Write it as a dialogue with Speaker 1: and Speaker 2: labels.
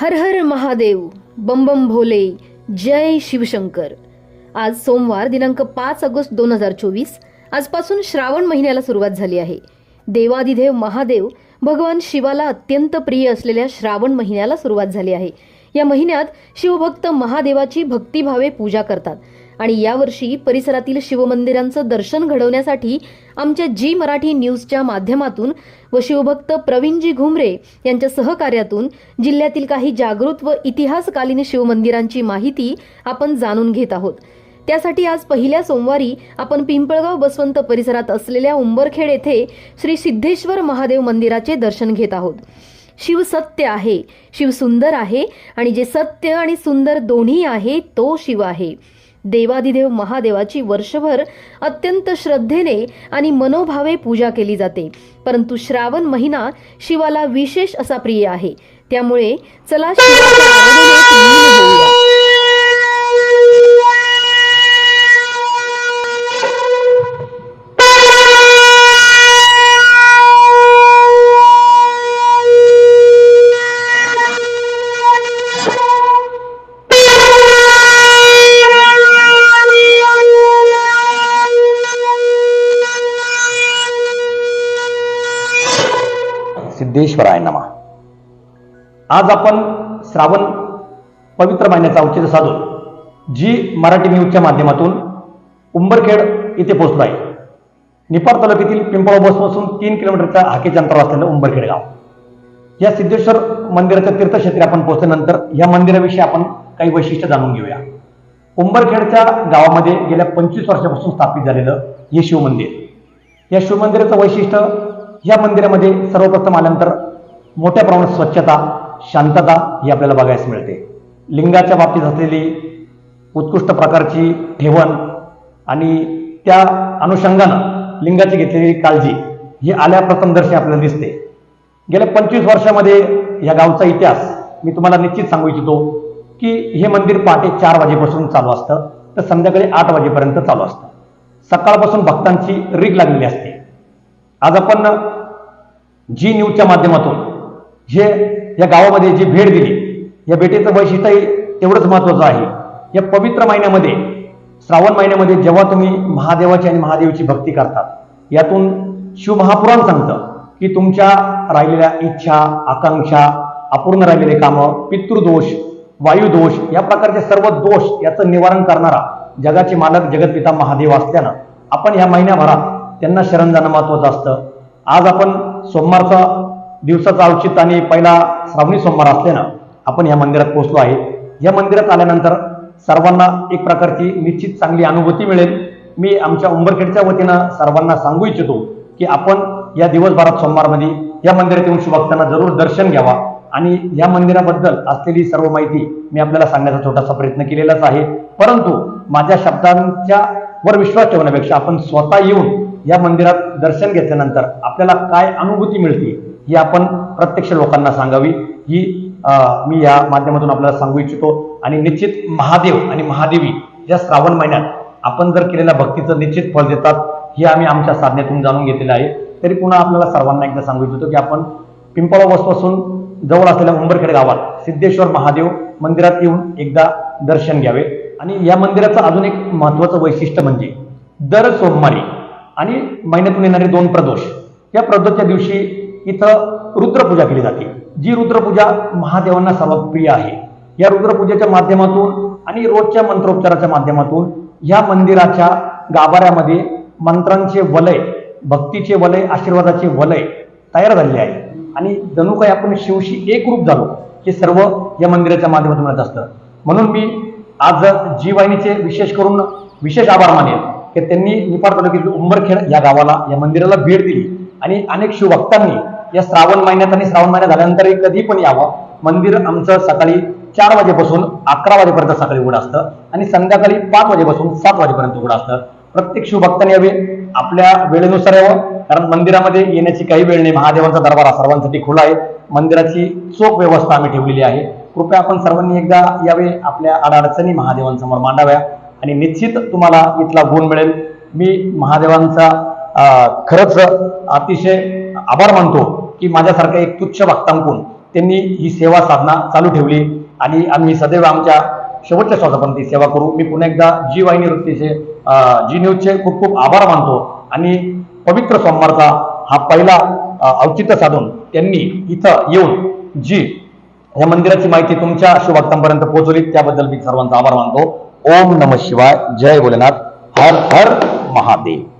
Speaker 1: हर हर महादेव बम बम भोले जय शिवशंकर. आज सोमवार दिनांक पाच ऑगस्ट दोन हजार चोवीस आजपासून श्रावण महिन्याला सुरुवात झाली आहे. देवादिदेव महादेव भगवान शिवाला अत्यंत प्रिय असलेल्या श्रावण महिन्याला सुरुवात झाली आहे. या महिन्यात शिवभक्त महादेवाची भक्तिभावे पूजा करतात. आणि यावर्षी परिसरातील शिवमंदिरांचं दर्शन घडवण्यासाठी आमच्या जी मराठी न्यूजच्या माध्यमातून व शिवभक्त प्रवीणजी घुमरे यांच्या सहकार्यातून जिल्ह्यातील काही जागृत व इतिहासकालीन शिवमंदिरांची माहिती आपण जाणून घेत आहोत. त्यासाठी आज पहिल्या सोमवारी आपण पिंपळगाव बसवंत परिसरात असलेल्या उंबरखेड येथे श्री सिद्धेश्वर महादेव मंदिराचे दर्शन घेत आहोत. शिव सत्य आहे शिव सुंदर आहे आणि जे सत्य आणि सुंदर दोन्ही आहे तो शिव आहे. देवादिदेव महादेवाची वर्षभर अत्यंत श्रद्धेने आणि मनोभावे पूजा केली जाते. परंतु श्रावण महिना शिवाला विशेष असा प्रिय आहे. त्यामुळे चला शिवाच्या
Speaker 2: सिद्धेश्वराय नमा. आज आपण श्रावण पवित्र महिन्याचा औचित्य साधून जी मराठी न्यूजच्या माध्यमातून उंबरखेड येथे पोहोचलो आहे. निपार तालुक्यातील पिंपळा बसपासून तीन किलोमीटरच्या हाकेच्या अंतरावर असलेलं उंबरखेड गाव. या सिद्धेश्वर मंदिराच्या तीर्थक्षेत्री आपण पोहोचल्यानंतर या मंदिराविषयी आपण काही वैशिष्ट्य जाणून घेऊया. उंबरखेडच्या गावामध्ये गेल्या पंचवीस वर्षापासून स्थापित झालेलं हे शिवमंदिर. या शिवमंदिराचं वैशिष्ट्य या मंदिरामध्ये सर्वप्रथम आल्यानंतर मोठ्या प्रमाणात स्वच्छता शांतता ही आपल्याला बघायला मिळते. लिंगाच्या बाबतीत असलेली उत्कृष्ट प्रकारची ठेवण आणि त्या अनुषंगानं लिंगाची घेतलेली काळजी ही आल्या प्रथमदर्शी आपल्याला दिसते. गेल्या पंचवीस वर्षामध्ये या गावचा इतिहास मी तुम्हाला निश्चित सांगू इच्छितो की हे मंदिर पहाटे चार वाजेपासून चालू असतं तर संध्याकाळी आठ वाजेपर्यंत चालू असतं. सकाळपासून भक्तांची रीग लागलेली असते. आज आपण जी न्यूजच्या माध्यमातून जे या गावामध्ये जी भेट दिली या भेटीचं वैशिष्ट्यही तेवढंच महत्वाचं आहे. या पवित्र महिन्यामध्ये श्रावण महिन्यामध्ये जेव्हा तुम्ही महादेवाची आणि महादेवीची भक्ती करतात यातून शिवमहापुराण सांगतं की तुमच्या राहिलेल्या इच्छा आकांक्षा अपूर्ण राहिलेले कामं पितृदोष वायुदोष या प्रकारचे सर्व दोष याचं निवारण करणारा जगाचे मालक जगतपिता महादेव असल्यानं आपण ह्या महिन्याभरात त्यांना शरण जाणं महत्वाचं असतं. आज आपण सोमवारचा दिवसाचा औचित आणि पहिला श्रावणी सोमवार असल्यानं आपण ह्या मंदिरात पोहोचलो आहे. या मंदिरात आल्यानंतर सर्वांना एक प्रकारची निश्चित चांगली अनुभूती मिळेल. मी आमच्या उंबरखेडच्या वतीनं सर्वांना सांगू इच्छितो की आपण या दिवसभरात सोमवारमध्ये या मंदिरात येऊन शुभक्तांना जरूर दर्शन घ्यावा. आणि या मंदिराबद्दल असलेली सर्व माहिती मी आपल्याला सांगण्याचा छोटासा प्रयत्न केलेलाच आहे. परंतु माझ्या शब्दांच्या वर विश्वास ठेवण्यापेक्षा आपण स्वतः येऊन या मंदिरात दर्शन घेतल्यानंतर आपल्याला काय अनुभूती मिळते ही आपण प्रत्यक्ष लोकांना सांगावी. ही मी या माध्यमातून आपल्याला सांगू इच्छितो. आणि निश्चित महादेव आणि महादेवी या श्रावण महिन्यात आपण जर केलेल्या भक्तीचं निश्चित फळ देतात हे आम्ही आमच्या साधनेतून जाणून घेतलेलं आहे. तरी पुन्हा आपल्याला सर्वांना एकदा सांगू इच्छितो की आपण पिंपळा बसपासून जवळ असलेल्या उंबरखेड गावात सिद्धेश्वर महादेव मंदिरात येऊन एकदा दर्शन घ्यावे. आणि या मंदिराचं अजून एक महत्वाचं वैशिष्ट्य म्हणजे दर सोमवारी आणि महिन्यातून येणारे दोन प्रदोष या प्रदोषच्या दिवशी इथं रुद्रपूजा केली जाते. जी रुद्रपूजा महादेवांना सर्वात प्रिय आहे. या रुद्रपूजेच्या माध्यमातून आणि रोजच्या मंत्रोपचाराच्या माध्यमातून या मंदिराच्या गाभाऱ्यामध्ये मंत्रांचे वलय भक्तीचे वलय आशीर्वादाचे वलय तयार झालेले आहे. आणि जणू काही आपण शिवशी एक रूप झालो हे सर्व या मंदिराच्या माध्यमातून मिळत असतं. म्हणून मी आज जी वाहिनीचे विशेष करून विशेष आभार मानेल की त्यांनी निपाड तालुक्यातील उंबरखेड या गावाला या मंदिराला भेट दिली. आणि अनेक शिवभक्तांनी या श्रावण महिन्यात आणि श्रावण महिन्यात झाल्यानंतर कधी पण यावं. मंदिर आमचं सकाळी चार वाजेपासून अकरा वाजेपर्यंत सकाळी उघडं असतं आणि संध्याकाळी पाच वाजेपासून सात वाजेपर्यंत उघडं असतं. प्रत्येक शिवभक्तांनी यावे आपल्या वेळेनुसार यावं कारण मंदिरामध्ये येण्याची काही वेळ नाही. महादेवांचा दरबार सर्वांसाठी खुला आहे. मंदिराची चोख व्यवस्था आम्ही ठेवलेली आहे. कृपया आपण सर्वांनी एकदा यावे आपल्या अडचणी महादेवांसमोर मांडाव्या. आणि निश्चित तुम्हाला इथला गुण मिळेल. मी महादेवांचा खरंच अतिशय आभार मानतो की माझ्यासारखा एक तुच्छ भक्तांकून त्यांनी ही सेवा साधना चालू ठेवली. आणि आम्ही सदैव आमच्या शेवटच्या श्वासापर्यंत सेवा करू. मी पुन्हा एकदा जी वाहिनी वृत्तीचे जी न्यूजचे खूप खूप आभार मानतो. आणि पवित्र सोमवारचा हा पहिला औचित्य साधून त्यांनी इथं येऊन जी या मंदिराची माहिती तुमच्या शुभक्तांपर्यंत पोहोचवली. त्याबद्दल मी सर्वांचा आभार मानतो. ओम नम शिवाय. जय भोलेनाथ. हर हर महादेव.